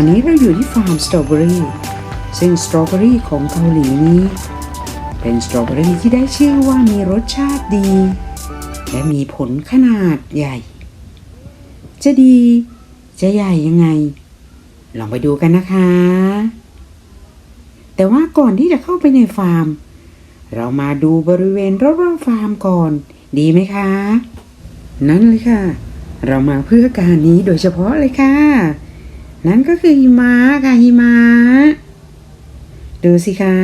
อนนี้เราอยู่ที่ฟาร์มสตรอเบอรี่ซึ่งสตรอเบอรี่ของเกาหลีนี้ เป็นสตรอเบอรี่ที่ได้ชื่อว่ามีรสชาติดี และมีผลขนาดใหญ่ จะดี จะใหญ่ยังไง ลองไปดูกันนะคะ แต่ว่าก่อนที่จะเข้าไปในฟาร์ม เรามาดูบริเวณรอบๆฟาร์มก่อน ดีไหมคะ นั่นเลยค่ะ เรามาเพื่อการนี้โดยเฉพาะเลยค่ะ นั่นก็คือหิมะค่ะหิมะดูสิคะ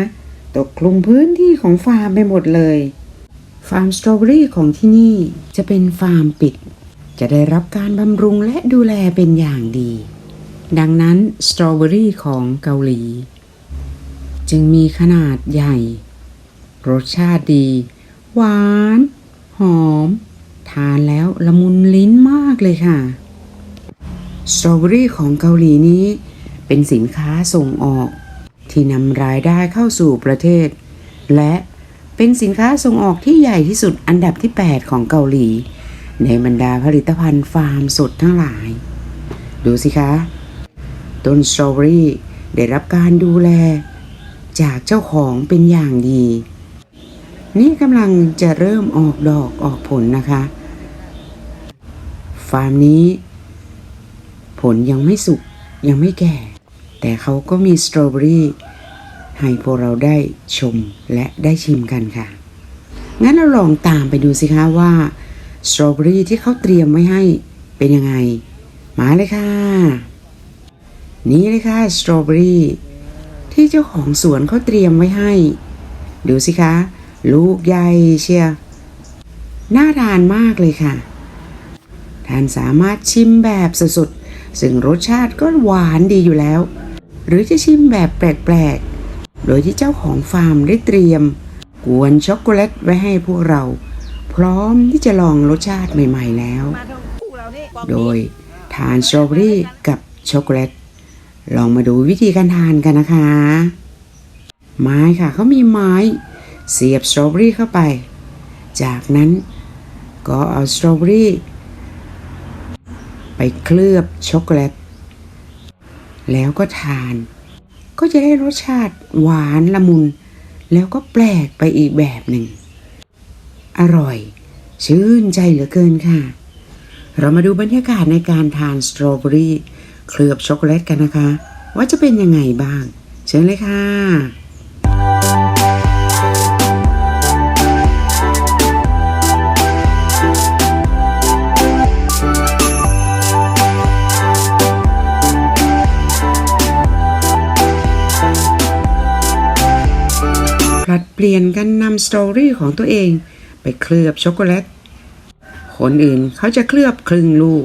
ตกคลุมพื้นที่ของฟาร์มไปหมดเลย ฟาร์มสตรอเบอรี่ของที่นี่จะเป็นฟาร์มปิด จะได้รับการบำรุงและดูแลเป็นอย่างดี ดังนั้นสตรอเบอรี่ของเกาหลี จึงมีขนาดใหญ่ รสชาติดี หวาน หอม ทานแล้วละมุนลิ้นมากเลยค่ะ สตรอเบอรี่ของเกาหลีนี้ เป็นสินค้าส่งออก ที่นำรายได้เข้าสู่ประเทศ และเป็นสินค้าส่งออกที่ใหญ่ที่สุดอันดับที่ 8 ของเกาหลี ในบรรดาผลิตภัณฑ์ฟาร์มสดทั้งหลาย ดูสิคะ ต้นสตรอเบอรี่ได้รับการดูแล จากเจ้าของเป็นอย่างดี นี่กำลังจะเริ่มออกดอกออกผลนะคะ ฟาร์มนี้ ลยังไม่สุกยังไม่แก่ แต่เขาก็มีสตรอเบอรี่ให้พวกเราได้ชมและได้ชิมกันค่ะ งั้นเราลองตามไปดูสิคะว่าสตรอเบอรี่ที่เขาเตรียมไว้ให้เป็นยังไง มาเลยค่ะ นี่เลยค่ะสตรอเบอรี่ที่เจ้าของสวนเขาเตรียมไว้ให้ ดูสิคะ ลูกใหญ่เชียน่าทานมากเลยค่ะ ท่านสามารถชิมแบบสดๆ ซึ่งรสชาติก็หวานดีอยู่แล้ว หรือจะชิมแบบแปลกๆ โดยที่เจ้าของฟาร์มได้เตรียม กวนช็อกโกแลตไว้ให้พวกเรา พร้อมที่จะลองรสชาติใหม่ๆแล้ว โดยทานสตรอเบอรี่กับช็อกโกแลตลองมาดูวิธีการทานกันนะคะ ไม้ค่ะเขามีไม้ เสียบสตรอเบอรี่เข้าไป จากนั้นก็เอาสตรอเบอรี่ ไปเคลือบช็อกโกแลต แล้วก็ทาน ก็จะได้รสชาติหวานละมุน แล้วก็แปลกไปอีกแบบหนึ่ง อร่อย ชื่นใจเหลือเกินค่ะ เรามาดูบรรยากาศในการทานสตรอเบอรี่เคลือบช็อกโกแลตกันนะคะ ว่าจะเป็นยังไงบ้าง เชิญเลยค่ะ เปลี่ยนกันนำสตรอเบอรี่ของตัวเอง ไปเคลือบช็อกโกแลต คนอื่นเขาจะเคลือบครึ่งลูก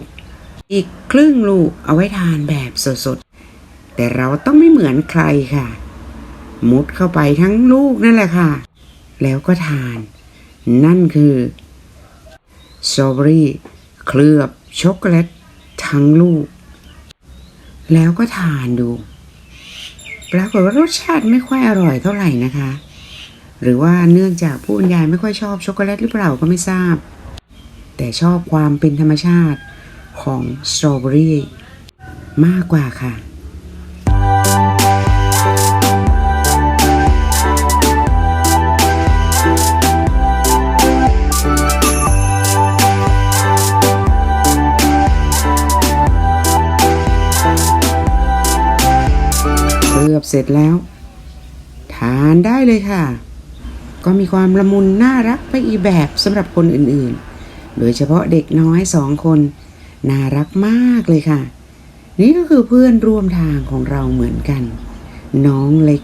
อีกครึ่งลูกเอาไว้ทานแบบสดๆ แต่เราต้องไม่เหมือนใครค่ะ มุดเข้าไปทั้งลูกนั่นแหละค่ะ แล้วก็ทาน นั่นคือสตรอเบอรี่เคลือบช็อกโกแลตทั้งลูก แล้วก็ทานดู ปรากฏว่ารสชาติไม่ค่อยอร่อยเท่าไหร่นะคะ หรือว่าเนื่องจากผู้บรรยายไม่ค่อยชอบช็อกโกแลตหรือเปล่าก็ไม่ทราบ แต่ชอบความเป็นธรรมชาติของสตรอเบอรี่มากกว่าค่ะเคลือบเสร็จแล้ว ทานได้เลยค่ะ ก็มีความละมุนน่ารักไปอีแบบสำหรับคนอื่นๆ โดยเฉพาะเด็กน้อยสองคน น่ารักมากเลยค่ะ นี่ก็คือเพื่อนร่วมทางของเราเหมือนกัน น้องเล็ก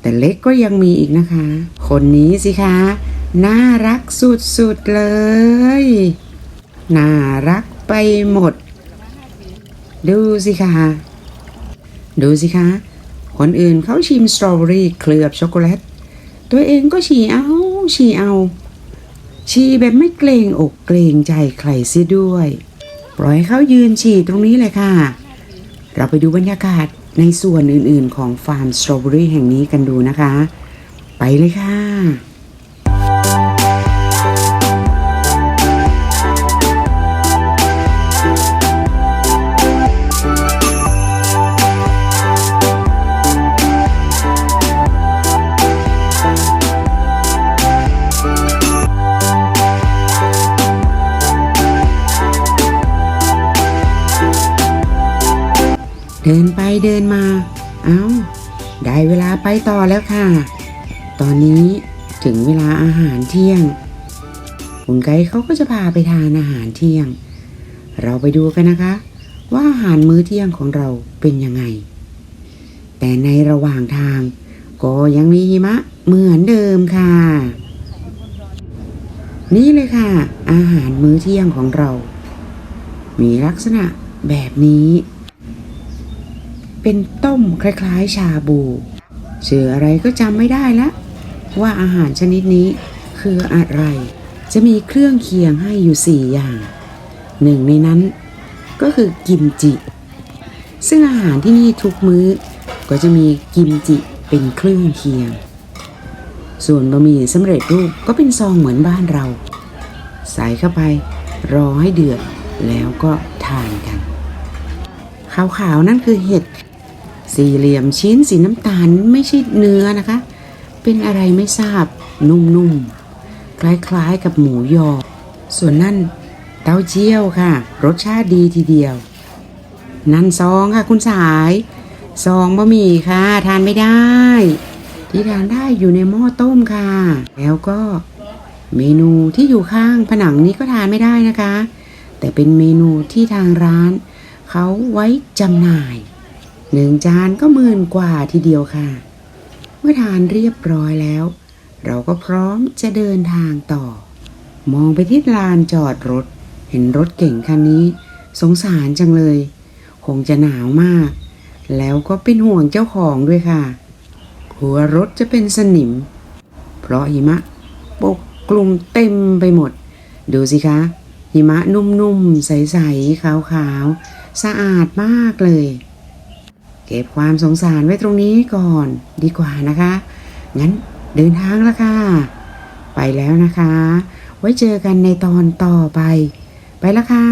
แต่เล็กก็ยังมีอีกนะคะ คนนี้สิคะ น่ารักสุดๆเลย น่ารักไปหมด ดูสิคะ ดูสิคะ คนอื่นเขาชิมสตรอเบอรี่เคลือบช็อกโกแลต ตัวเองก็ฉี่เอาฉี่เอา ฉี่แบบไม่เกรงอกเกรงใจใครเสียด้วย ปล่อยเขายืนฉี่ตรงนี้เลยค่ะ เราไปดูบรรยากาศในส่วนอื่นๆของฟาร์มสตรอเบอรี่แห่งนี้กันดูนะคะ ไปเลยค่ะ เดินไปเดินมา เอา้า ได้เวลาไปต่อแล้วค่ะ ตอนนี้ถึงเวลาอาหารเที่ยง คุณไกด์เขาก็จะพาไปทานอาหารเที่ยง เราไปดูกันนะคะ ว่าอาหารมื้อเที่ยงของเราเป็นยังไง แต่ในระหว่างทาง ก็ยังมีหิมะเหมือนเดิมค่ะ นี่เลยค่ะ อาหารมื้อเที่ยงของเรา มีลักษณะแบบนี้ เป็นต้มคล้ายๆ ชาบูชื่ออะไรก็จำไม่ได้ละ ว่าอาหารชนิดนี้คืออะไร จะมีเครื่องเคียงให้อยู่สี่อย่าง หนึ่งในนั้นก็คือกิมจิ ซึ่งอาหารที่นี่ทุกมื้อ ก็จะมีกิมจิเป็นเครื่องเคียง ส่วนบะหมี่สำเร็จรูปก็เป็นซองเหมือนบ้านเรา ใส่เข้าไป รอให้เดือดแล้วก็ทานกัน ขาวๆนั่นคือเห็ด สี่เหลี่ยมชิ้นสีน้ำตาลไม่ใช่เนื้อนะคะ เป็นอะไรไม่ทราบนุ่มๆ คล้ายๆกับหมูยอ ส่วนนั่นเต้าเจี้ยวค่ะ รสชาติดีทีเดียว นั่นซองค่ะคุณสายซองบะหมี่ค่ะ ทานไม่ได้ ที่ทานได้อยู่ในหม้อต้มค่ะ แล้วก็เมนูที่อยู่ข้างผนังนี้ก็ทานไม่ได้นะคะ แต่เป็นเมนูที่ทางร้าน เขาไว้จำหน่าย หนึ่งจานก็หมื่นกว่าทีเดียวค่ะ เมื่อทานเรียบร้อยแล้ว เราก็พร้อมจะเดินทางต่อ มองไปที่ลานจอดรถ เห็นรถเก่งคันนี้ สงสารจังเลย คงจะหนาวมาก แล้วก็เป็นห่วงเจ้าของด้วยค่ะ หัวรถจะเป็นสนิม เพราะหิมะปกกลุ่มเต็มไปหมด ดูสิคะหิมะนุ่มๆ ใสๆ ขาวๆ สะอาดมากเลย เก็บความสงสารไว้ตรงนี้ก่อนดีกว่านะคะ งั้นเดินทางแล้วค่ะ ไปแล้วนะคะ ไว้เจอกันในตอนต่อไป ไปแล้วค่ะ